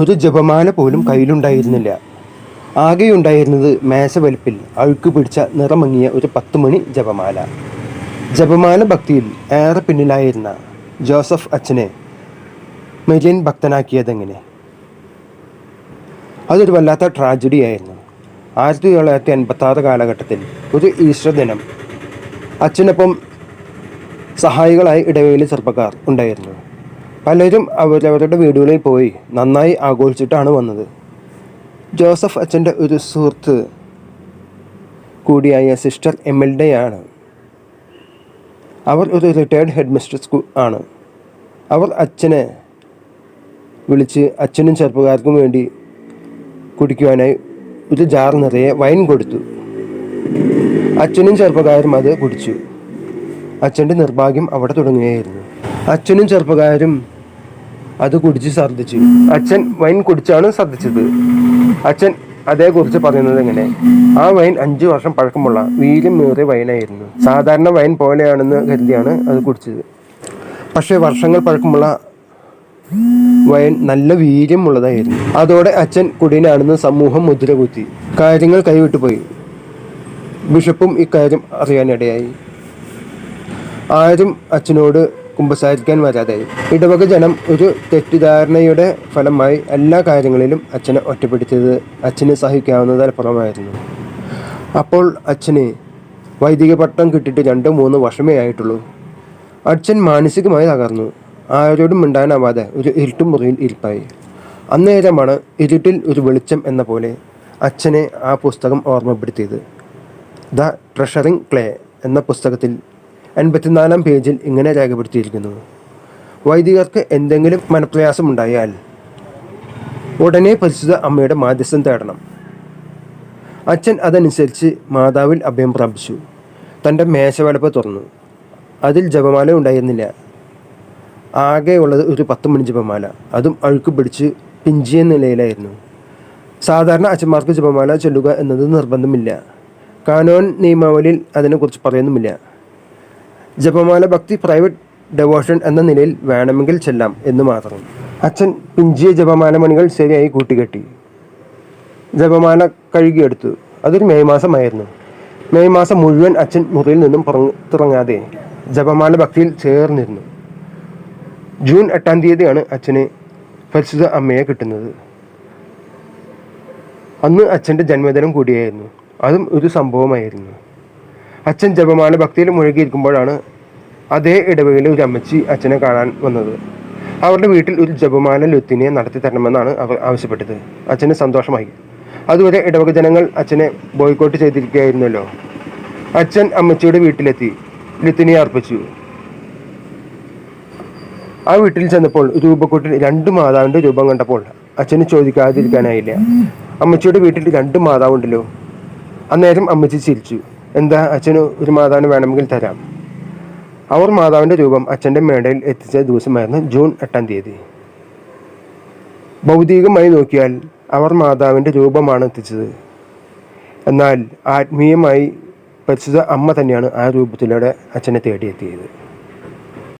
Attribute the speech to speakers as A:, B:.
A: ഒരു ജപമാല പോലും കയ്യിലുണ്ടായിരുന്നില്ല. ആകെയുണ്ടായിരുന്നത് മേശവലിപ്പിൽ അഴുക്ക് പിടിച്ച നിറമങ്ങിയ ഒരു പത്ത് മണി ജപമാല. ജപമാല ഭക്തിയിൽ ഏറെ പിന്നിലായിരുന്ന ജോസഫ് അച്ഛനെ മെരിയൻ ഭക്തനാക്കിയതെങ്ങനെ? അതൊരു വല്ലാത്ത ട്രാജഡി ആയിരുന്നു ആയിരത്തി തൊള്ളായിരത്തി അൻപത്തി ആറ് കാലഘട്ടത്തിൽ ഒരു ഈസ്റ്റർ ദിനം അച്ഛനൊപ്പം സഹായികളായി ഇടവേളി ചെറുപ്പക്കാർ ഉണ്ടായിരുന്നു. പലരും അവരവരുടെ വീടുകളിൽ പോയി നന്നായി ആഘോഷിച്ചിട്ടാണ് വന്നത്. ജോസഫ് അച്ഛന്റെ ഒരു സുഹൃത്ത് കൂടിയായ സിസ്റ്റർ എമൽഡയാണ്. അവർ ഒരു റിട്ടയർഡ് ഹെഡ് മിസ്ട്രസ് ആണ്. അവർ അച്ഛനെ വിളിച്ച് അച്ഛനും ചെറുപ്പക്കാർക്കും വേണ്ടി കുടിക്കുവാനായി ഒരു ജാർ നിറയെ വൈൻ കൊടുത്തു. അച്ഛനും ചെറുപ്പക്കാരും അത് കുടിച്ചു. അച്ഛന്റെ നിർഭാഗ്യം അവിടെ തുടങ്ങുകയായിരുന്നു. അച്ഛനും ചെറുപ്പക്കാരും അത് കുടിച്ച് ഛർദ്ദിച്ചു. അച്ഛൻ വൈൻ കുടിച്ചാണ് ഛർദ്ദിച്ചത്. അച്ഛൻ അതേക്കുറിച്ച് പറയുന്നത് എങ്ങനെ? ആ വൈൻ അഞ്ചു വർഷം പഴക്കമുള്ള വീലും മീറിയ വൈനായിരുന്നു സാധാരണ വൈൻ പോലെയാണെന്ന് കരുതിയാണ് അത് കുടിച്ചത്. പക്ഷേ വർഷങ്ങൾ പഴക്കമുള്ള വയൻ നല്ല വീര്യമുള്ളതായിരുന്നു അതോടെ അച്ഛൻ കുടിയനാണെന്ന് സമൂഹം മുദ്ര കുത്തി കാര്യങ്ങൾ കൈവിട്ടു പോയി. ബിഷപ്പും ഇക്കാര്യം അറിയാനിടയായി. ആരും അച്ഛനോട് കുമ്പസാരിക്കാൻ ഇടവക ജനം ഒരു തെറ്റിദ്ധാരണയുടെ ഫലമായി എല്ലാ കാര്യങ്ങളിലും അച്ഛനെ ഒറ്റപ്പെടുത്തിയത് അച്ഛന് സഹിക്കാവുന്നതിലപ്പുറമായിരുന്നു അപ്പോൾ അച്ഛന് വൈദിക പട്ടം കിട്ടിയിട്ട് രണ്ട് മൂന്ന് വർഷമേ ആയിട്ടുള്ളൂ. അച്ഛൻ മാനസികമായി തകർന്നു. ആരോടും മിണ്ടാനാവാതെ ഒരു ഇരുട്ടും മുറിയിൽ ഇരിപ്പായി. അന്നേരമാണ് ഇരുട്ടിൽ ഒരു വെളിച്ചം എന്ന പോലെ അച്ഛനെ ആ പുസ്തകം ഓർമ്മപ്പെടുത്തിയത്. ദ ട്രഷറിംഗ് ക്ലേ എന്ന പുസ്തകത്തിൽ എൺപത്തിനാലാം പേജിൽ ഇങ്ങനെ രേഖപ്പെടുത്തിയിരിക്കുന്നു. വൈദികർക്ക് എന്തെങ്കിലും മനപ്രയാസമുണ്ടായാൽ ഉടനെ പരിശുദ്ധ അമ്മയുടെ മാധ്യസ്ഥം തേടണം. അച്ഛൻ അതനുസരിച്ച് മാതാവിൽ അഭയം പ്രാപിച്ചു. തന്റെ മേശവലപ്പ് തുറന്നു. അതിൽ ജപമാല ഉണ്ടായിരുന്നില്ല. ആകെയുള്ളത് ഒരു പത്ത് മണി ജപമാല. അതും അഴുക്ക് പിടിച്ച് പിഞ്ചിയ നിലയിലായിരുന്നു. സാധാരണ അച്ഛന്മാർക്ക് ജപമാല ചൊല്ലുക എന്നത് നിർബന്ധമില്ല. കാനോൻ നിയമാവലിയിൽ അതിനെക്കുറിച്ച് പറയുന്നുമില്ല. ജപമാല ഭക്തി പ്രൈവറ്റ് ഡെവോഷൻ എന്ന നിലയിൽ വേണമെങ്കിൽ ചെല്ലാം എന്ന് മാത്രം. അച്ഛൻ പിഞ്ചിയ ജപമാല മണികൾ ശരിയായി കൂട്ടിക്കെട്ടി. ജപമാല കഴുകിയെടുത്തു. അതൊരു മെയ് മാസമായിരുന്നു. മെയ് മാസം മുഴുവൻ അച്ഛൻ മുറിയിൽ നിന്നും പുറത്തിറങ്ങാതെ ജപമാല ഭക്തിയിൽ ചേർന്നിരുന്നു. ജൂൺ എട്ടാം തീയതിയാണ് അച്ഛന് പരിശുദ്ധ അമ്മയെ കിട്ടുന്നത്. അന്ന് അച്ഛന്റെ ജന്മദിനം കൂടിയായിരുന്നു. അതും ഒരു സംഭവമായിരുന്നു. അച്ഛൻ ജപമാല ഭക്തിയിൽ മുഴുകിയിരിക്കുമ്പോഴാണ് അതേ ഇടവകയിലെ ഒരു അമ്മച്ചി അച്ഛനെ കാണാൻ വന്നത്. അവരുടെ വീട്ടിൽ ഒരു ജപമാല ലുത്തിനെ നടത്തി തരണമെന്നാണ് അവർ ആവശ്യപ്പെട്ടത്. അച്ഛന് സന്തോഷമായി. അതുവരെ ഇടവക ജനങ്ങൾ അച്ഛനെ ബോയ്ക്കോട്ട് ചെയ്തിരിക്കുകയായിരുന്നല്ലോ. അച്ഛൻ അമ്മച്ചിയുടെ വീട്ടിലെത്തി ലുത്തിനെ അർപ്പിച്ചു. ആ വീട്ടിൽ ചെന്നപ്പോൾ രൂപക്കൂട്ടിൽ രണ്ട് മാതാവിന്റെ രൂപം കണ്ടപ്പോൾ അച്ഛന് ചോദിക്കാതിരിക്കാനായില്ല. അമ്മച്ചിയുടെ വീട്ടിൽ രണ്ട് മാതാവുണ്ടല്ലോ. അന്നേരം അമ്മച്ചി ചിരിച്ചു. എന്താ അച്ഛന് ഒരു മാതാവിന് വേണമെങ്കിൽ തരാം. അവർ മാതാവിന്റെ രൂപം അച്ഛന്റെ മേടയിൽ എത്തിച്ച ദിവസമായിരുന്നു ജൂൺ എട്ടാം തീയതി. ഭൗതികമായി നോക്കിയാൽ അവർ മാതാവിന്റെ രൂപമാണ് എത്തിച്ചത്. എന്നാൽ ആത്മീയമായി പരിശുദ്ധ അമ്മ തന്നെയാണ് ആ രൂപത്തിലൂടെ അച്ഛനെ തേടിയെത്തിയത്.